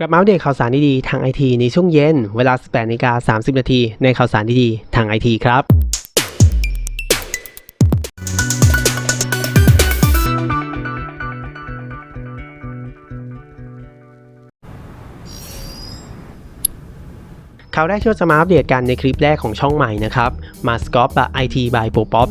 กลับมาอัปเดตข่าวสารดีๆทางไอทีในช่วงเย็น เวลา 18นาฬิกา30 นาทีในข่าวสารดีๆทางไอทีครับข่าวแรกที่เราจะมาอัปเดตกันในคลิปแรกของช่องใหม่นะครับ มาสกอปบะ IT by p o p o p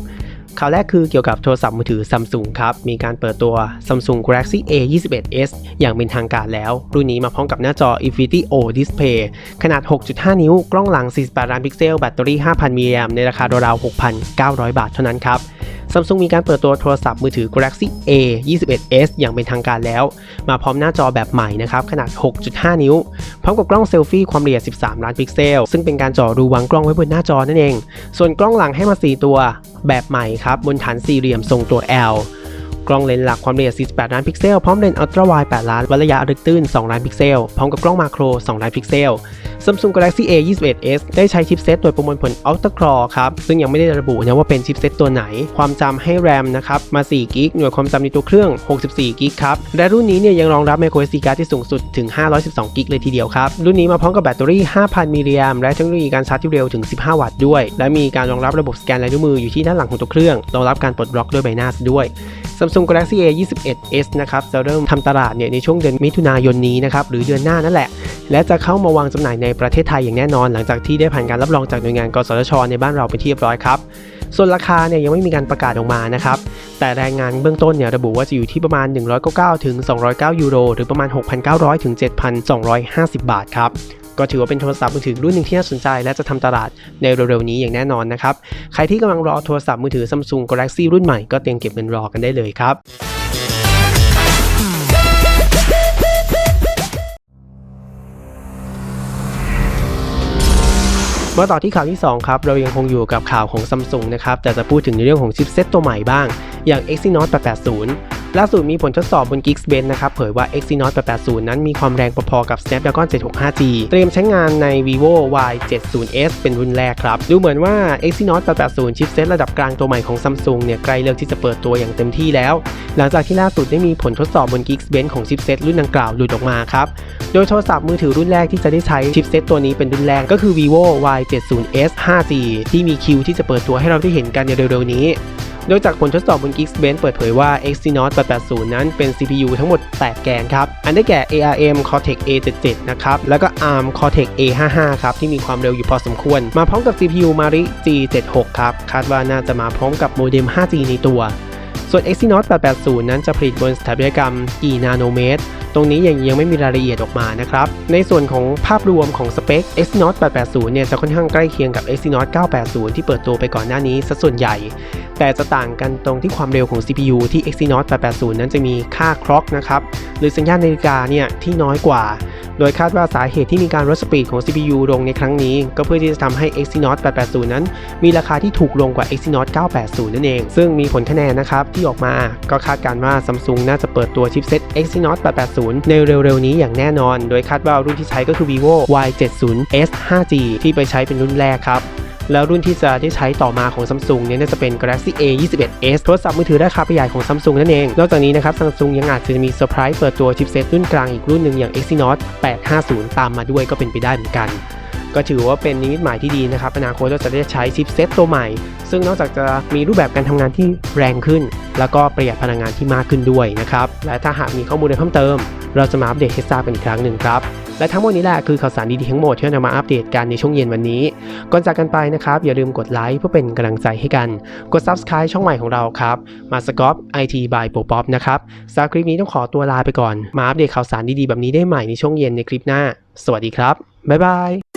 ข่าวแรกคือเกี่ยวกับโทรศัพท์มือถือ Samsung ครับ มีการเปิดตัว Samsung Galaxy A 21s อย่างเป็นทางการแล้ว รุ่นนี้มาพร้อมกับหน้าจอ Infinity O Display ขนาด 6.5 นิ้ว กล้องหลัง 48 ล้านพิกเซล แบตเตอรี่ 5,000มิลลิแอมในราคาราวๆ6,900 บาทเท่านั้นครับ Samsung มีการเปิดตัวโทรศัพท์มือถือ Galaxy A 21s อย่างเป็นทางการแล้ว มาพร้อมหน้าจอแบบใหม่นะครับ ขนาด 6.5 นิ้ว พร้อมกับกล้องเซลฟี่ความละเอียด 13 ล้านพิกเซล ซึ่งเป็นการจ่อรูวางกล้องไว้บนหน้าจอนั่นเอง ส่วนกล้องหลังให้มา 4 ตัว แบบใหม่ครับบนฐานสี่เหลี่ยมทรงตัว L กล้องเลนส์หลักความละเอียด 48 ล้านพิกเซล พร้อมเลนส์อัลตร้าไวด์ 8 ล้านวัดระยะลึกตื้น 2 ล้านพิกเซล พร้อมกับกล้องมาโคร 2 ล้านพิกเซล Samsung Galaxy A 21s ได้ใช้ชิปเซตโดยประมวลผล Octa Core ครับ ซึ่งยังไม่ได้ระบุนะว่าเป็นชิปเซตตัวไหน ความจำให้ RAM นะครับมา4กิกหน่วยความจำในตัวเครื่อง 64กิกครับ และรุ่นนี้เนี่ยยังรองรับ microSD card ที่สูงสุดถึง 512กิกเลยทีเดียวครับ รุ่นนี้มาพร้อมกับแบตเตอรี่ 5,000 มิลลิแอมและเทคโนโลยีการชาร์จที่เร็วถึง 15 วัตต์ด้วย และมีการรองรับระบบสแกนลายนิ้วมืออยู่ที่ด้านหลังของตัวเครื่องรองรับการปลดล็อกด้วยใบหน้าด้วย Samsung Galaxy A 21s นะครับจะเริ่มทำตลาดเนี่ยในช่วงเดือนมิถุนายนนี้นะครับหรือเดือนหน้านั่นแหละ และจะเข้ามาวางจำหน่ายในประเทศไทยอย่างแน่นอน หลังจากที่ได้ผ่านการรับรองจากหน่วยงานกสทช ในบ้านเราเป็นที่เรียบร้อยครับส่วนราคาเนี่ยยังไม่มีการประกาศออกมานะครับ แต่รายงานเบื้องต้นเนี่ยระบุว่าจะอยู่ที่ประมาณ 199ถึง209 ยูโร หรือประมาณ 6,900ถึง7,250 บาทครับ ก็ถือว่าเป็นโทรศัพท์มือถือรุ่นหนึ่งที่น่าสนใจและจะทำตลาดในเร็วๆนี้อย่างแน่นอนนะครับ ใครที่กำลังรอโทรศัพท์มือถือ Samsung Galaxy รุ่นใหม่ก็เตรียมเก็บเงินรอกันได้เลยครับมาต่อที่ข่าวที่ 2 ครับ เรายังคงอยู่กับข่าวของ Samsung นะครับ แต่จะพูดถึงในเรื่องของชิปเซ็ตตัวใหม่บ้าง อย่าง Exynos 880 ล่าสุดมีผลทดสอบบน Geekbench นะครับ เผยว่า Exynos 880 นั้นมีความแรงพอๆกับ Snapdragon 765G เตรียมใช้งานใน vivo Y70s เป็นรุ่นแรกครับ ดูเหมือนว่า Exynos 880 ชิปเซ็ตระดับกลางตัวใหม่ของ Samsung เนี่ยใกล้เลิกที่จะเปิดตัวอย่างเต็มที่แล้ว หลังจากที่ล่าสุดได้มีผลทดสอบบน Geekbench ของชิปเซ็ตรุ่นดังกล่าวหลุดออกมาครับ โดยโทรศัพท์มือถือรุ่นแรกที่จะได้ใช้ชิปเซ็ตตัวนี้เป็นรุ่นแรกก็คือ vivo Y70s 5G ที่มีคิวที่จะเปิดตัวให้เราได้เห็นกันในเร็วๆนี้ โดยจากผลทดสอบบน Geekbench เปิดเผยว่า Exynos 880 นั้นเป็น CPU ทั้งหมด 8 แกนครับ อันได้แก่ ARM Cortex A77 นะครับ แล้วก็ ARM Cortex A55 ครับ ที่มีความเร็วอยู่พอสมควร มาพร้อมกับ CPU Mari G76 ครับ คาดว่าน่าจะมาพร้อมกับโมเด็ม 5G ในตัว ส่วน Exynos 880 นั้นจะผลิตบนสถาปัตยกรรมกี่นาโนเมตรตรงนี้ยังยังไม่มีรายละเอียดออกมานะครับ ในส่วนของภาพรวมของสเปค Exynos 880 เนี่ยจะค่อนข้างใกล้เคียงกับ Exynos 980 ที่เปิดตัวไปก่อนหน้านี้ซะส่วนใหญ่ แต่จะต่างกันตรงที่ความเร็วของ CPU ที่ Exynos 880 นั้นจะมีค่าคล็อกนะครับ หรือสัญญาณนาฬิกาเนี่ยที่น้อยกว่า โดยคาดว่าสาเหตุที่มีการลดสปีดของ CPU ลงในครั้งนี้ ก็เพื่อที่จะทำให้ Exynos 880 นั้น มีราคาที่ถูกลงกว่า Exynos 980 นั่นเอง ซึ่งมีผลคะแนนนะครับที่ออกมาก็คาดการณ์ว่า Samsung น่าจะเปิดตัวชิปเซ็ต Exynos 880 ในเร็วๆนี้อย่างแน่นอน โดยคาดว่ารุ่นที่ใช้ก็คือ vivo Y70s 5G ที่ไปใช้เป็นรุ่นแรกครับ แล้วรุ่นที่จะได้ใช้ต่อมาของ Samsung เนี่ยจะเป็น Galaxy A 21s โทรศัพท์มือถือราคาประหยัดของ Samsung นั่นเอง นอกจากนี้นะครับ Samsung ยังอาจจะมีเซอร์ไพรส์เปิดตัวชิปเซตรุ่นกลางอีกรุ่นหนึ่งอย่าง Exynos 850 ตามมาด้วยก็เป็นไปได้เหมือนกัน ก็ถือว่าเป็นนิมิตหมายที่ดีนะครับอนาคตเราจะได้ใช้ชิปเซตตัวใหม่ ซึ่งนอกจากจะมีรูปแบบการทำงานที่แรงขึ้น แล้วก็ประหยัดพลังงานที่มากขึ้นด้วยนะครับและถ้าหากมีข้อมูลเพิ่มเติม เราจะมาอัปเดตให้ทราบกันอีกครั้งหนึ่งครับและทั้งหมดนี้แหละคือข่าวสารดีๆทั้งหมดที่เรานำมาอัปเดตกันในช่วงเย็นวันนี้ ก่อนจากกันไปนะครับ อย่าลืมกดไลค์เพื่อเป็นกำลังใจให้กัน กด Subscribe ช่องใหม่ของเราครับ มาสกอป IT by โปป๊อปนะครับสำหรับคลิปนี้ต้องขอตัวลาไปก่อน มาอัปเดตข่าวสารดีๆแบบนี้ได้ใหม่ในช่วงเย็นในคลิปหน้า สวัสดีครับ บ๊ายบาย